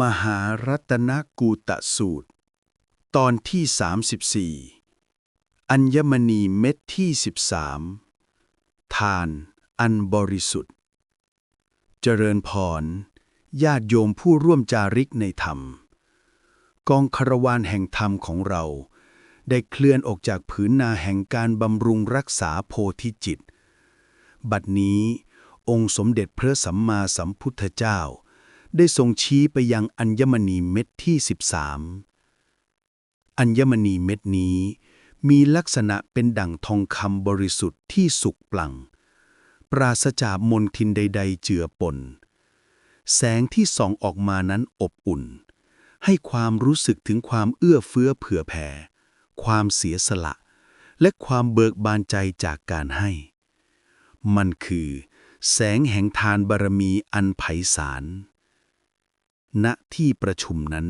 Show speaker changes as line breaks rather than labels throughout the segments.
มหารัตนกูตสูตร ตอนที่ 34 อัญมณีเม็ดที่ 13 ทานอันบริสุทธิ์ เจริญพร ญาติโยมผู้ร่วมจาริกในธรรม กองคารวานแห่งธรรมของเรา ได้เคลื่อนออกจากผืนนาแห่งการบำรุงรักษาโพธิจิต บัดนี้องค์สมเด็จพระสัมมาสัมพุทธเจ้า ได้ทรงชี้ไปยังอัญมณีเม็ดที่ 13 อัญมณีเม็ดนี้ มีลักษณะเป็นดั่งทองคำบริสุทธิ์ที่สุกปลั่งปราศจากมลทินใด ๆ เจือปน แสงที่ส่องออกมานั้นอบอุ่น ให้ความรู้สึกถึงความเอื้อเฟื้อเผื่อแผ่ ความเสียสละ และความเบิกบานใจจากการให้ มันคือ แสงแห่งทานบารมีอันไพศาล ณที่ประชุมนั้น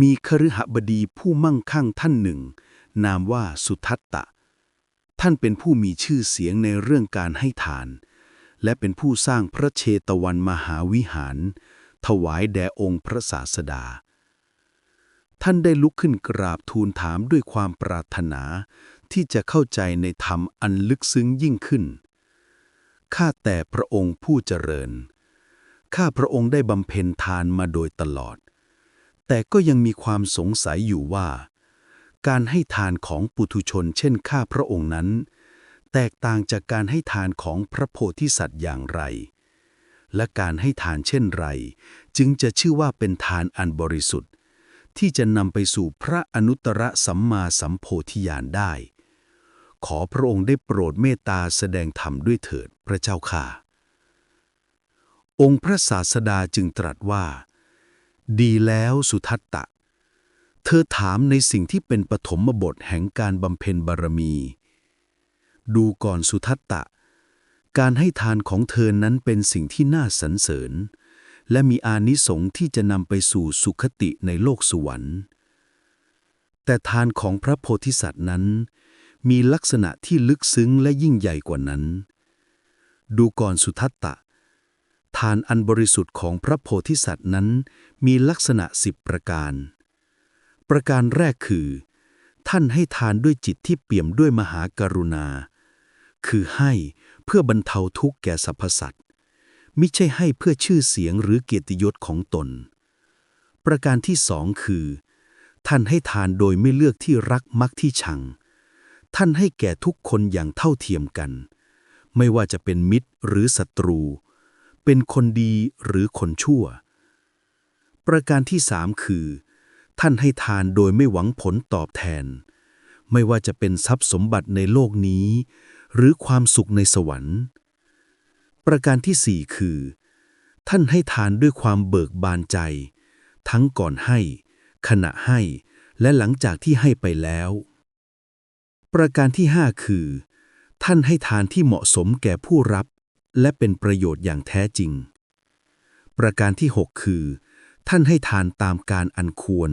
มีคฤหบดีผู้มั่งคั่งท่านหนึ่ง นามว่าสุทัตตะ ท่านเป็นผู้มีชื่อเสียงในเรื่องการให้ทาน และเป็นผู้สร้างพระเชตวันมหาวิหาร ถวายแด่องค์พระศาสดา ท่านได้ลุกขึ้นกราบทูลถามด้วยความปรารถนา ที่จะเข้าใจในธรรมอันลึกซึ้งยิ่งขึ้นข้าแต่พระองค์ผู้เจริญ ข้าพระองค์ได้บำเพ็ญทานมาโดยตลอด แต่ก็ยังมีความสงสัยอยู่ว่า การให้ทานของปุถุชนเช่นข้าพระองค์นั้น แตกต่างจากการให้ทานของพระโพธิสัตว์อย่างไร และการให้ทานเช่นไร จึงจะชื่อว่าเป็นทานอันบริสุทธิ์ ที่จะนำไปสู่พระอนุตตรสัมมาสัมโพธิญาณได้ ขอพระองค์ได้โปรดเมตตาแสดงธรรมด้วยเถิดพระเจ้าค่ะ องค์พระศาสดาจึงตรัสว่า ดีแล้วสุทัตตะ เธอถามในสิ่งที่เป็นปฐมบทแห่งการบำเพ็ญบารมี ดูก่อนสุทัตตะ การให้ทานของเธอนั้นเป็นสิ่งที่น่าสรรเสริญ และมีอานิสงส์ที่จะนำไปสู่สุขติในโลกสวรรค์ แต่ทานของพระโพธิสัตว์นั้น มีลักษณะที่ลึกซึ้งและยิ่งใหญ่กว่านั้น ดูก่อนสุทัตตะ ทานอันบริสุทธิ์ของพระโพธิสัตว์นั้น มีลักษณะสิบประการ ประการแรกคือ ท่านให้ทานด้วยจิตที่เปี่ยมด้วยมหากรุณา คือให้เพื่อบรรเทาทุกข์แก่สรรพสัตว์มิใช่ให้เพื่อชื่อเสียงหรือเกียรติยศของตน ประการที่สองคือ ท่านให้ทานโดยไม่เลือกที่รักมักที่ชัง ท่านให้แก่ทุกคนอย่างเท่าเทียมกัน ไม่ว่าจะเป็นมิตรหรือศัตรู เป็นคนดีหรือคนชั่ว ประการที่สามคือ ท่านให้ทานโดยไม่หวังผลตอบแทน ไม่ว่าจะเป็นทรัพย์สมบัติในโลกนี้ หรือความสุขในสวรรค์ ประการที่สี่คือ ท่านให้ทานด้วยความเบิกบานใจ ทั้งก่อนให้ ขณะให้ และหลังจากที่ให้ไปแล้ว ประการที่ห้าคือ ท่านให้ทานที่เหมาะสมแก่ผู้รับ และเป็นประโยชน์อย่างแท้จริง ประการที่หกคือ ท่านให้ทานตามการอันควร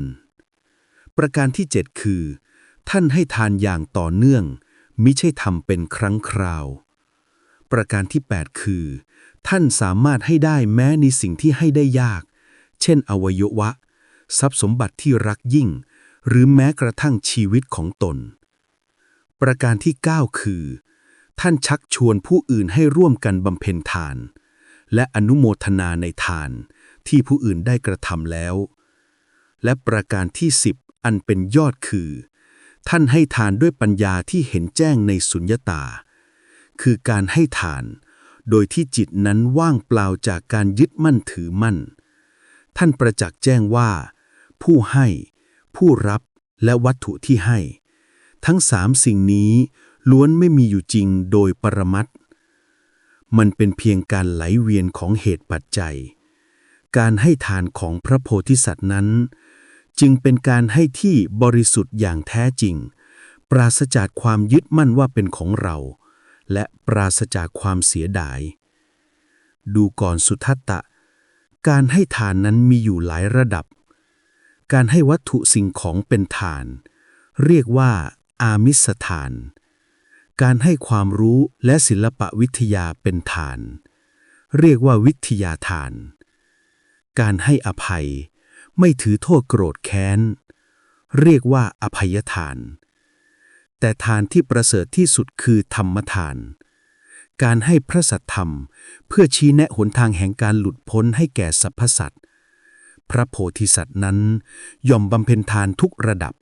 ประการที่เจ็ดคือ ท่านให้ทานอย่างต่อเนื่อง มิใช่ทำเป็นครั้งคราว ประการที่ 8 คือ ท่านสามารถให้ได้แม้ในสิ่งที่ให้ได้ยาก เช่น อวัยวะ ทรัพย์สมบัติที่รักยิ่ง หรือแม้กระทั่งชีวิตของตน ประการที่ 9 คือ ท่านชักชวนผู้อื่นให้ร่วมกันบำเพ็ญทาน และอนุโมทนาในทานที่ผู้อื่นได้กระทำแล้ว และประการที่10อันเป็นยอดคือ ท่านให้ทานด้วยปัญญาที่เห็นแจ้งในสุญญตา คือการให้ทาน โดยที่จิตนั้นว่างเปล่าจากการยึดมั่นถือมั่น ท่านประจักษ์แจ้งว่า ผู้ให้ ผู้รับและวัตถุที่ให้ ทั้งสามสิ่งนี้ ล้วนไม่มีอยู่จริงโดยปรมัตมันเป็นเพียงการไหลเวียนของเหตุปัจจัย การให้ทานของพระโพธิสัตว์นั้น จึงเป็นการให้ที่บริสุทธิ์อย่างแท้จริง ปราศจากความยึดมั่นว่าเป็นของเรา และปราศจากความเสียดาย ดูก่อนสุทัตตะ การให้ทานนั้นมีอยู่หลายระดับ การให้วัตถุสิ่งของเป็นทาน เรียกว่าอามิสทาน การให้ความรู้และศิลปวิทยาเป็นทาน เรียกว่าวิทยาทาน การให้อภัย ไม่ถือโทษโกรธแค้น เรียกว่าอภัยทาน แต่ทานที่ประเสริฐที่สุดคือธรรมทาน การให้พระสัตธรรมเพื่อชี้แนะหนทางแห่งการหลุดพ้นให้แก่สรรพสัตว์พระโพธิสัตว์นั้นย่อมบำเพ็ญทานทุกระดับ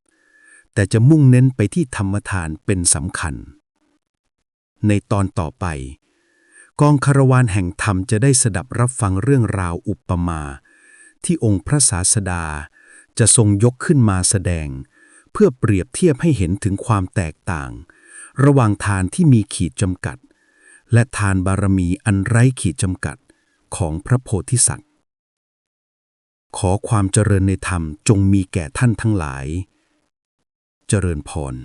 แต่จะมุ่งเน้นไปที่ธรรมทานเป็นสำคัญ ในตอนต่อไป กองคารวานแห่งธรรมจะได้สดับรับฟังเรื่องราวอุปมา ที่องค์พระศาสดา จะทรงยกขึ้นมาแสดง เพื่อเปรียบเทียบให้เห็นถึงความแตกต่าง ระหว่างทานที่มีขีดจำกัด และทานบารมีอันไร้ขีดจำกัดของพระโพธิสัตว์ ขอความเจริญในธรรมจงมีแก่ท่านทั้งหลาย เจริญพร